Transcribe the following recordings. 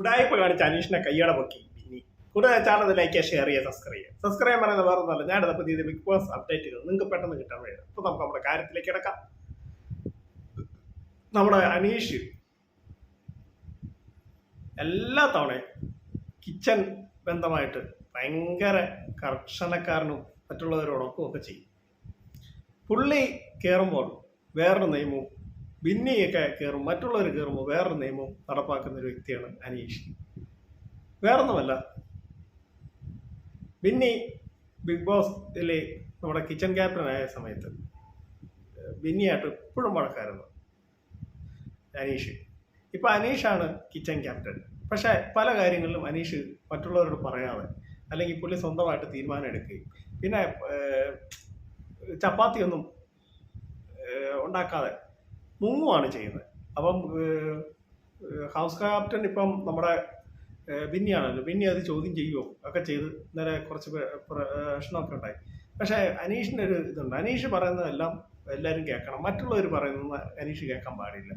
ഉടായ്പ കാണിച്ച അനീഷിനെ കയ്യട പൊക്കി. പിന്നെ കൂടുതൽ ചാനൽ ലൈക്ക് ഷെയർ ചെയ്യുക സബ്സ്ക്രൈബ് ചെയ്യുക. സബ്സ്ക്രൈബ് പറയുന്നത് വേറെ ഒന്നുമല്ല. ഞാൻ പുതിയ ബിഗ് ബോസ് അപ്ഡേറ്റുകൾ നിങ്ങൾക്ക് പെട്ടെന്ന് കിട്ടാൻ വേണ്ടി അപ്പോൾ നമുക്ക് നമ്മുടെ കാര്യത്തിലേക്ക് കിടക്കാം. നമ്മുടെ അനീഷ് എല്ലാ തവണയും കിച്ചൺ ബന്ധമായിട്ട് ഭയങ്കര കർശനക്കാരനും മറ്റുള്ളവരോടൊപ്പം ഒക്കെ ചെയ്യും. പുള്ളി കയറുമ്പോൾ വേറൊരു നിയമവും ബിന്നിയൊക്കെ കയറും മറ്റുള്ളവർ കയറുമ്പോൾ വേറൊരു നിയമം നടപ്പാക്കുന്ന ഒരു വ്യക്തിയാണ് അനീഷ്. വേറൊന്നുമല്ല. ബിന്നി ബിഗ് ബോസിലെ നമ്മുടെ കിച്ചൺ ക്യാപ്റ്റൻ ആയ സമയത്ത് ബിന്നിയായിട്ട് എപ്പോഴും വഴക്കായിരുന്നു അനീഷ്. ഇപ്പൊ അനീഷാണ് കിച്ചൺ ക്യാപ്റ്റൻ. പക്ഷേ പല കാര്യങ്ങളിലും അനീഷ് മറ്റുള്ളവരോട് പറയാതെ അല്ലെങ്കിൽ പുള്ളി സ്വന്തമായിട്ട് തീരുമാനം എടുക്കുകയും പിന്നെ ചപ്പാത്തി ചപ്പാത്തിയൊന്നും ഉണ്ടാക്കാതെ മുങ്ങുവാണ് ചെയ്യുന്നത്. അപ്പം ഹൗസ് ക്യാപ്റ്റൻ ഇപ്പം നമ്മുടെ ബിന്നിയാണല്ലോ. ബിന്നി അത് ചോദ്യം ചെയ്യുമോ ഒക്കെ ചെയ്ത് ഇന്നലെ കുറച്ച് പ്രശ്നമൊക്കെ ഉണ്ടായി. പക്ഷേ അനീഷിന്റെ ഒരു ഇതുണ്ട്. അനീഷ് പറയുന്നതെല്ലാം എല്ലാവരും കേൾക്കണം. മറ്റുള്ളവർ പറയുന്നത് അനീഷ് കേൾക്കാൻ പാടില്ല.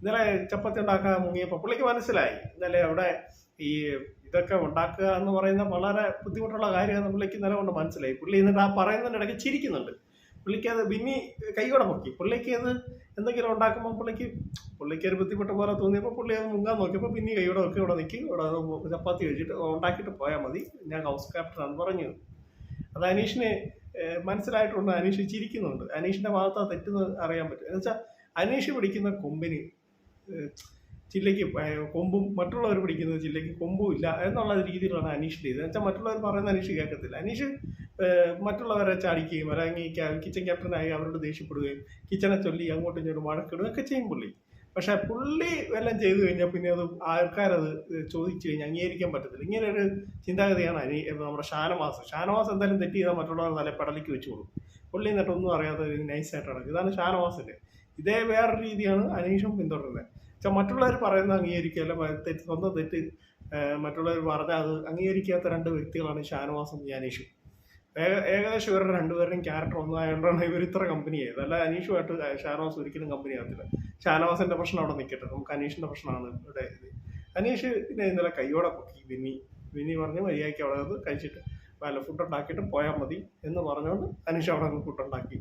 ഇന്നലെ ചപ്പാത്തി ഉണ്ടാക്കാൻ മുങ്ങിയപ്പോൾ പുള്ളിക്ക് മനസ്സിലായി. ഇന്നലെ അവിടെ ഈ ഇതൊക്കെ ഉണ്ടാക്കുക എന്ന് പറയുന്ന വളരെ ബുദ്ധിമുട്ടുള്ള കാര്യമാണ് പുള്ളിക്ക് ഇന്നലെ കൊണ്ട് മനസ്സിലായി. പുള്ളി എന്നിട്ട് ആ പറയുന്നതിനിടയ്ക്ക് ചിരിക്കുന്നുണ്ട്. പുള്ളിക്ക് അത് ബിന്നി കൈയോടെ നോക്കി പുള്ളിക്ക് അത് എന്തെങ്കിലും ഉണ്ടാക്കുമ്പോൾ പുള്ളിക്ക് പുള്ളിക്ക് ഒരു ബുദ്ധിമുട്ട് പോലെ തോന്നിയപ്പോൾ പുള്ളി അത് മുങ്ങാൻ നോക്കിയപ്പോൾ ബിന്നി കൈയോടെ ഒക്കെ ഇവിടെ നിൽക്കി ഇവിടെ ചപ്പാത്തി കഴിച്ചിട്ട് ഉണ്ടാക്കിയിട്ട് പോയാൽ മതി. ഞാൻ ഹൗസ് ക്യാപ്റ്റനാണ് പറഞ്ഞു. അത് അനീഷിന് മനസ്സിലായിട്ടുണ്ട്. അനീഷ് ചിരിക്കുന്നുണ്ട്. അനീഷിന്റെ ഭാഗത്ത് തെറ്റെന്ന് അറിയാൻ പറ്റും. എന്ന് വെച്ചാൽ അനീഷ് പിടിക്കുന്ന കൊമ്പിന് ചില്ലയ്ക്ക് കൊമ്പും മറ്റുള്ളവർ പിടിക്കുന്നത് ചില്ലയ്ക്ക് കൊമ്പും ഇല്ല എന്നുള്ള രീതിയിലാണ് അനീഷിന്റെ ഇത്. വെച്ചാൽ മറ്റുള്ളവർ പറയുന്ന അനീഷ് കേൾക്കത്തില്ല. അനീഷ് മറ്റുള്ളവരെ ചാടിക്കുകയും അല്ലെങ്കിൽ കിച്ചൺ ക്യാപ്റ്റനായി അവരോട് ദേഷ്യപ്പെടുകയും കിച്ചനെ ചൊല്ലി അങ്ങോട്ടും ഇങ്ങോട്ടും വഴക്കിടുകയും ഒക്കെ ചെയ്യും പുള്ളി. പക്ഷെ പുള്ളി എല്ലാം ചെയ്തു കഴിഞ്ഞാൽ പിന്നെ അത് ആൾക്കാരത് ചോദിച്ചു കഴിഞ്ഞാൽ അംഗീകരിക്കാൻ പറ്റത്തില്ല. ഇങ്ങനെ ഒരു ചിന്താഗതിയാണ് അനി നമ്മുടെ ഷാനവാസ്. ഷാനവാസ് എന്തായാലും തെറ്റ് ചെയ്താൽ മറ്റുള്ളവർ തല പടലിക്ക് വെച്ച് കൊടുക്കും പുള്ളി എന്നിട്ട് ഒന്നും അറിയാത്ത നൈസായിട്ട് നടക്കും. ഇതാണ് ഷാനവാസിന്റെ ഇതേ വേറൊരു രീതിയാണ് അനീഷും പിന്തുടരുന്നത്. വെച്ചാൽ മറ്റുള്ളവർ പറയുന്നത് അംഗീകരിക്കുക അല്ല തെറ്റ് സ്വന്തം തെറ്റ് മറ്റുള്ളവർ പറഞ്ഞാൽ അത് അംഗീകരിക്കാത്ത രണ്ട് വ്യക്തികളാണ് ഷാനവാസും അനീഷും ഏകദേശം ഇവരുടെ രണ്ടുപേരുടെയും ക്യാരക്ടർ ഒന്നായതുകൊണ്ടാണ് ഇവർ ഇത്ര കമ്പനി ആയത്. അല്ല അനീഷുമായിട്ട് ഷാനവാസ് ഒരിക്കലും കമ്പനി ആകത്തില്ല. ഷാനവാസിന്റെ പ്രശ്നം അവിടെ നിൽക്കട്ടെ നമുക്ക് അനീഷിന്റെ പ്രശ്നമാണ് ഇവിടെ അനീഷ് പിന്നെ ഇന്നലെ കൈയോടെ പൊക്കി. വിന്നി വിന്നി പറഞ്ഞ് മര്യാദയ്ക്ക് അവിടെ അത് കഴിച്ചിട്ട് വല്ല ഫുഡ് ഉണ്ടാക്കിയിട്ട് പോയാൽ മതി എന്ന് പറഞ്ഞുകൊണ്ട് അനീഷ് അവിടെ നിന്ന് ഫുഡ് ഉണ്ടാക്കി.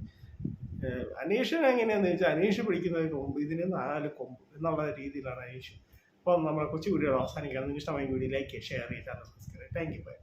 അനീഷിന് എങ്ങനെയാന്ന് ചോദിച്ചാൽ അനീഷ് പിടിക്കുന്നതിന് കൊമ്പ് ഇതിന് നാല് കൊമ്പ് എന്നുള്ള രീതിയിലാണ് അനീഷ്. അപ്പം നമ്മുടെ കൊച്ചു വീഡിയോ അവസാനിക്കുകയാണ്. നിങ്ങൾക്ക് ഇഷ്ടമായി വീഡിയോ ലൈക്ക് ഷെയർ ചെയ്യുക സബ്സ്ക്രൈബ് താങ്ക് യു ബൈ